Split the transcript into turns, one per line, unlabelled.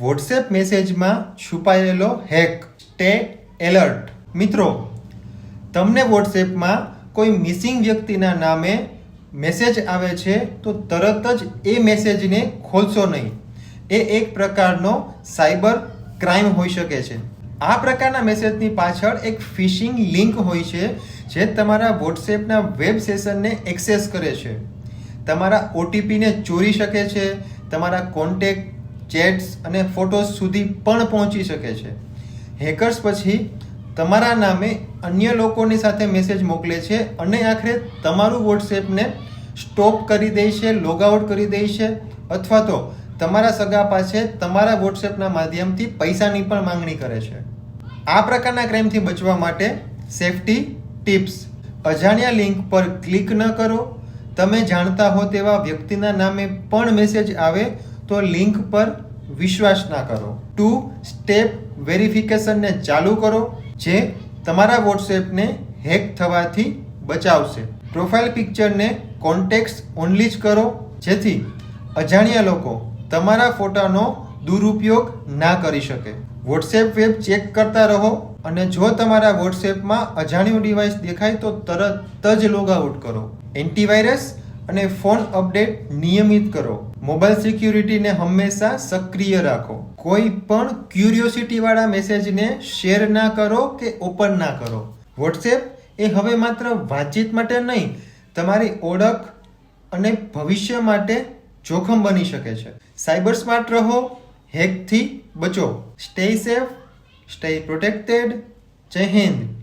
WhatsApp મેસેજમાં છુપાયેલો hack stay alert મિત્રો, તમને વોટ્સએપમાં કોઈ મિસિંગ વ્યક્તિના નામે મેસેજ આવે છે, તો તરત જ એ મેસેજને ખોલશો નહીં. એ એક પ્રકારનો સાયબર ક્રાઇમ હોઈ શકે છે. આ પ્રકારના મેસેજની પાછળ એક ફિશિંગ લિંક હોય છે, જે તમારા વોટ્સએપના વેબ સેશનને એક્સેસ કરે છે. તમારા ઓટીપીને ચોરી શકે છે, તમારા કોન્ટેક્ટ ચેટ્સ અને ફોટોઝ સુધી પણ પહોંચી શકે છે. હેકર્સ પછી તમારા નામે અન્ય લોકોની સાથે મેસેજ મોકલે છે અને આખરે તમારું વોટ્સએપને સ્ટોપ કરી દે છે, લોગ આઉટ કરી દે છે અથવા તો તમારા સગા પાસે તમારા વોટ્સએપના માધ્યમથી પૈસાની પણ માંગણી કરે છે. આ પ્રકારના ક્રાઇમથી બચવા માટે સેફટી ટિપ્સ. અજાણ્યા લિંક પર ક્લિક ન કરો. તમે જાણતા હો તેવા વ્યક્તિના નામે પણ મેસેજ આવે તો લિંક પર વિશ્વાસ ના કરો. ટુ સ્ટેપ વેરિફિકેશનને ચાલુ કરો, જે તમારા વોટ્સએપને હેક થવાથી બચાવશે. પ્રોફાઇલ પિક્ચરને કોન્ટેક્ટ ઓનલી જ કરો, જેથી અજાણ્યા લોકો તમારા ફોટાનો દુરુપયોગ ના કરી શકે. વોટ્સએપ વેબ ચેક કરતા રહો અને જો તમારા વોટ્સએપમાં અજાણ્યું ડિવાઇસ દેખાય તો તરત જ લોગ આઉટ કરો. એન્ટીવાયરસ અને ફોન અપડેટ નિયમિત કરો. મોબાઈલ સિક્યુરિટીને હંમેશા સક્રિય રાખો. કોઈ પણ ક્યુરિયોસિટી વાળા મેસેજને શેર ના કરો કે ઓપન ના કરો. વોટ્સએપ એ હવે માત્ર વાતચીત માટે નહીં, તમારી ઓળખ અને ભવિષ્ય માટે જોખમ બની શકે છે. સાયબર સ્માર્ટ રહો, હેકથી બચો. Stay safe, stay protected. જય હિન્દ.